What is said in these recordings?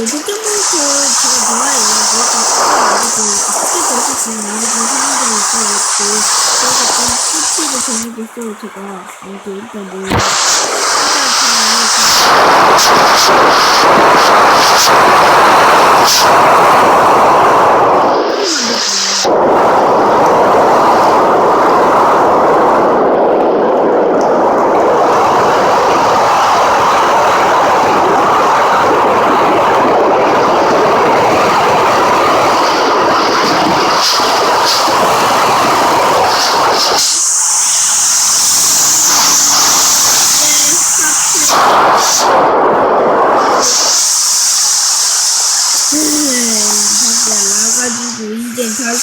그 포켓몬스터 제가 좋아해요. 그래서 스케줄 했었어요. 많은 사람들이 있어요. 그래서 좀 스치를 정하고 있어요. 제가 아무튼 일단 뭐 일단 저는 밖에 나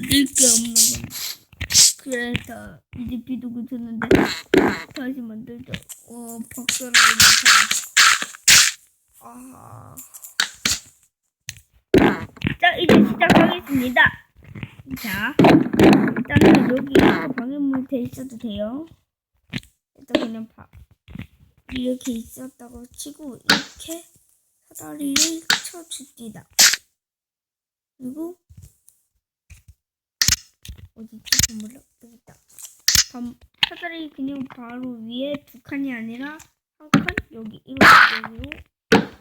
만들 게 없나 봐. 그래서 이제 비도 그쳤는데 다시 만들자. 어, 박사를 아. 자, 이제 시작하겠습니다. 자, 일단은 여기 방해물 돼 있어도 돼요. 일단 그냥 봐. 이렇게 있었다고 치고 이렇게 사다리를 쳐줍니다. 그리고 어디지? 몰라. 여기 있다. 밤, 사다리 그냥 바로 위에 두 칸이 아니라 한 칸 여기 이렇게 여기로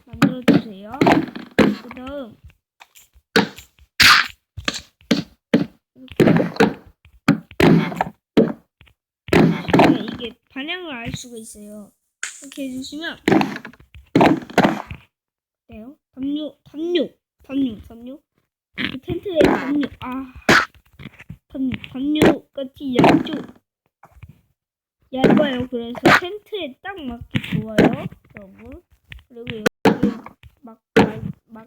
만들어 주세요. 그 다음 이렇게 이게 방향을 알 수가 있어요. 이렇게 해주시면 어때요? 담요, 담요, 담요, 담요. 그 텐트에 담요, 아, 담요, 담요 같이 얇죠? 얇아요. 그래서 텐트에 딱 맞기 좋아요, 여러분. 그리고 여기 막, 막,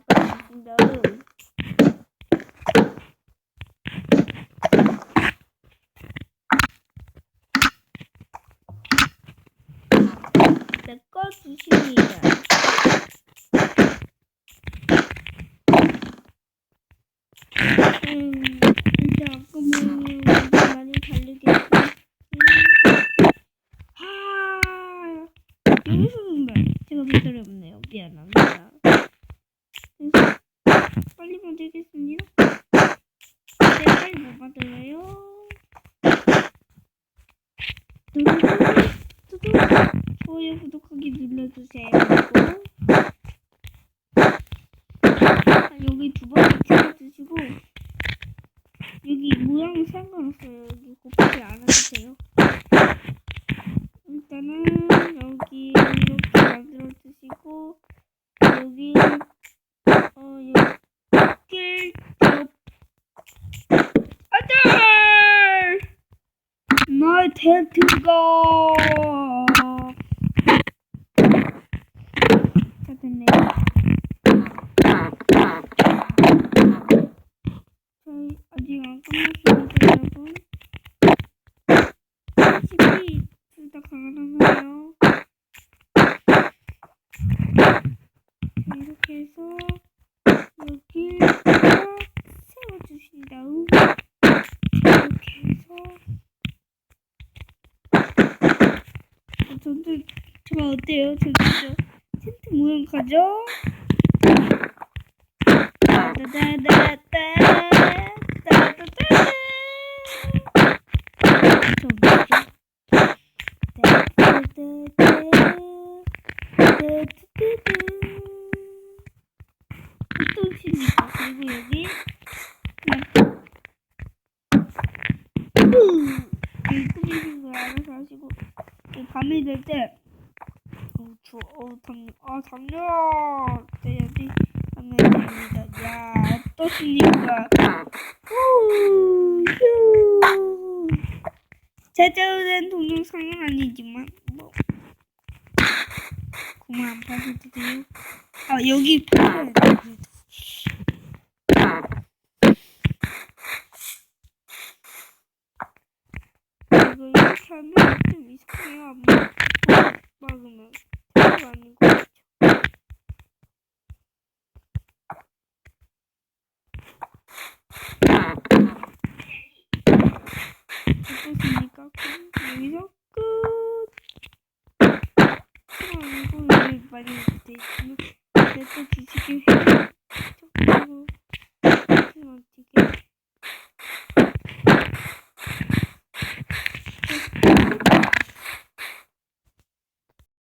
막아주신 다음 섞어주십니다. 음, 이제 아까는 많이 다르겠고. 음. 아, 여기서는 말 제가 배달이 없네요. 미안합니다. 그래서 빨리 만들겠습니다. 네, 빨리 못 만들어요. 두두두, 두두. 구독하기 눌러주세요. 여기 두 번째 찍어주시고 여기 모양 상관없어요. 여기 곱하기 안 하세요. 일단은 여기 이렇게 만들어 주시고 여기 어 여기 쪽 아들 나의 텐트가 여러분. 집이 둘다 강한 거예요. 이렇게 해서 여기를 세워주신 다음 이렇게 해서 전투 제가 어때요? 전투 텐트 모양 가죠? 따다다다다 또 칩니다. 그리고 여기 이 꾸미는 걸 알아서 하시고 이 밤이 될 때 어우 추워 어우 담, 아 담요 돼야지 됩니다 야 어떠십니까 후, 휴. 제대로 된 동영상은 아니지만 정말 안 파시드려요? 아, 여기 파야 이거 이렇게 하면 좀 이상해요. 막으면. 이거 ayrı değil. Bunu zaten çizgi